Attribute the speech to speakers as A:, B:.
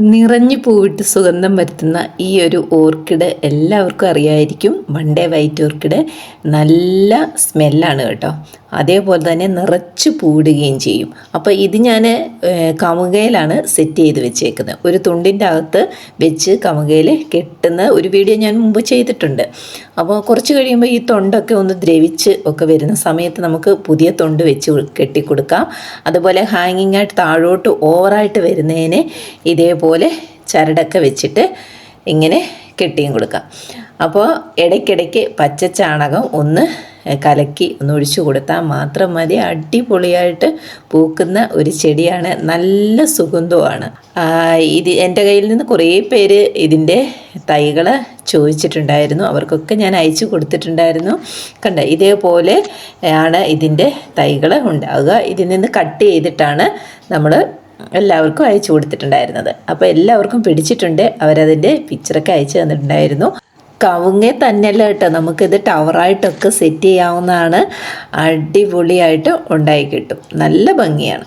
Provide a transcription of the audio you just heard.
A: നിറഞ്ഞു പൂവിട്ട് സുഗന്ധം വരുത്തുന്ന ഈ ഒരു ഓർക്കിഡ് എല്ലാവർക്കും അറിയായിരിക്കും. The white orchid. നല്ല സ്മെല്ലാണ് കേട്ടോ. അതേപോലെ തന്നെ നിറച്ച് പൂടുകയും ചെയ്യും. അപ്പോൾ ഇത് ഞാൻ കമുകയിലാണ് സെറ്റ് ചെയ്ത് വെച്ചേക്കുന്നത്. ഒരു തുണ്ടിന്റെ അകത്ത് വെച്ച് കമുകയിൽ കെട്ടുന്ന ഒരു വീഡിയോ ഞാൻ മുമ്പ് ചെയ്തിട്ടുണ്ട്. അപ്പോൾ കുറച്ച് കഴിയുമ്പോൾ ഈ തൊണ്ടൊക്കെ ഒന്ന് ദ്രവിച്ച് ഒക്കെ വരുന്ന സമയത്ത് നമുക്ക് പുതിയ തൊണ്ട് വെച്ച് കെട്ടിക്കൊടുക്കാം. അതുപോലെ ഹാങ്ങിങ് ആയിട്ട് താഴോട്ട് ഓവറായിട്ട് വരുന്നതിന് ഇതേപോലെ ചരടൊക്കെ വെച്ചിട്ട് ഇങ്ങനെ കെട്ടിയും കൊടുക്കുക. അപ്പോൾ ഇടയ്ക്കിടയ്ക്ക് പച്ച ചാണകം ഒന്ന് കലക്കി ഒന്ന് ഒഴിച്ചു കൊടുത്താൽ മാത്രം മതി. അടിപൊളിയായിട്ട് പൂക്കുന്ന ഒരു ചെടിയാണ്. നല്ല സുഗന്ധമാണ് ഇത് എന്റെ കയ്യിൽ നിന്ന് കുറേ പേര് ഇതിന്റെ തൈകൾ ചോദിച്ചിട്ടുണ്ടായിരുന്നു. അവർക്കൊക്കെ ഞാൻ അയച്ചു കൊടുത്തിട്ടുണ്ടായിരുന്നു. കണ്ട? ഇതേപോലെ ആണ് ഇതിന്റെ തൈകൾ ഉണ്ടാവുക. ഇതിൽ നിന്ന് കട്ട് ചെയ്തിട്ടാണ് നമ്മൾ എല്ലാവർക്കും അയച്ചു കൊടുത്തിട്ടുണ്ടായിരുന്നത്. അപ്പോൾ എല്ലാവർക്കും പിടിച്ചിട്ടുണ്ട്. അവരതിന്റെ പിക്ചറൊക്കെ അയച്ചു തന്നിട്ടുണ്ടായിരുന്നു. കവുങ്ങെ തന്നെയല്ല കേട്ടോ. നമുക്കിത് ടവറായിട്ടൊക്കെ സെറ്റ് ചെയ്യാവുന്നതാണ്. അടിപൊളിയായിട്ട് ഉണ്ടായി കിട്ടും. നല്ല ഭംഗിയാണ്.